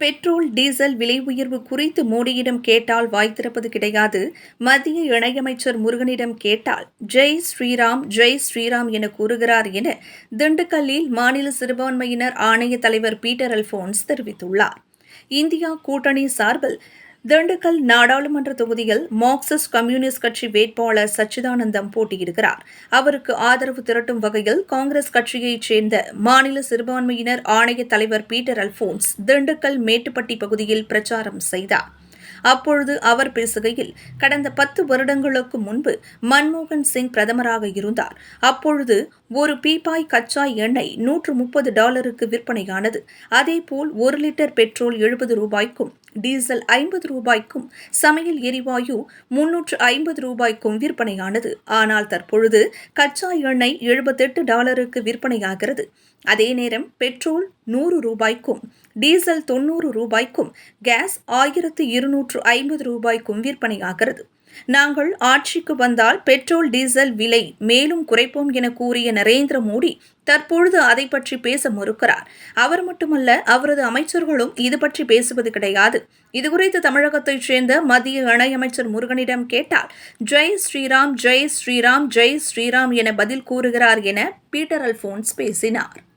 Petrol diesel விலை உயர்வு குறித்து மோடியிடம் கேட்டால் வாய் திறப்பது கிடையாது. மத்திய இணையமைச்சர் முருகனிடம் கேட்டால் ஜெய் ஸ்ரீராம் ஜெய் ஸ்ரீராம் என கூறுகிறார் என திண்டுக்கல்லில் மாநில சிறுபான்மையினர் ஆணைய தலைவர் பீட்டர் அல்போன்ஸ் தெரிவித்துள்ளார். இந்தியா கூட்டணி சார்பில் திண்டுக்கல் நாடாளுமன்ற தொகுதியில் மார்க்சிஸ்ட் கம்யூனிஸ்ட் கட்சி வேட்பாளர் சச்சிதானந்தம் போட்டியிடுகிறார். அவருக்கு ஆதரவு திரட்டும் வகையில் காங்கிரஸ் கட்சியைச் சேர்ந்த மாநில சிறுபான்மையினர் ஆணைய தலைவர் பீட்டர் அல்போன்ஸ் திண்டுக்கல் மேட்டுப்பட்டி பகுதியில் பிரச்சாரம் செய்தார். அப்பொழுது அவர் பேசுகையில் கடந்த பத்து வருடங்களுக்கு முன்பு மன்மோகன் சிங் பிரதமராக இருந்தார். அப்பொழுது ஒரு பீப்பாய் கச்சா எண்ணெய் நூற்று முப்பது டாலருக்கு விற்பனையானது. அதேபோல் ஒரு லிட்டர் பெட்ரோல் எழுபது ரூபாய்க்கும் டீசல் ஐம்பது ரூபாய்க்கும் சமையல் எரிவாயு முன்னூற்று ஐம்பது ரூபாய்க்கும் விற்பனையானது. ஆனால் தற்பொழுது கச்சா எண்ணெய் எழுபத்தெட்டு டாலருக்கு விற்பனையாகிறது. அதே நேரம் பெட்ரோல் நூறு ரூபாய்க்கும் டீசல் தொன்னூறு ரூபாய்க்கும் கேஸ் ஆயிரத்து இருநூற்று ஐம்பது ரூபாய்க்கும் விற்பனையாகிறது. நாங்கள் ஆட்சிக்கு வந்தால் பெட்ரோல் டீசல் விலை மேலும் குறைப்போம் என கூறிய நரேந்திர மோடி தற்பொழுது அதை பற்றி பேச மறுக்கிறார். அவர் மட்டுமல்ல அவரது அமைச்சர்களும் இது பற்றி பேசுவது கிடையாது. இதுகுறித்து தமிழகத்தைச் சேர்ந்த மத்திய இணையமைச்சர் முருகனிடம் கேட்டால் ஜெய் ஸ்ரீராம் ஜெய் ஸ்ரீராம் ஜெய் ஸ்ரீராம் என பதில் கூறுகிறார் என பீட்டர் அல்போன்ஸ் பேசினார்.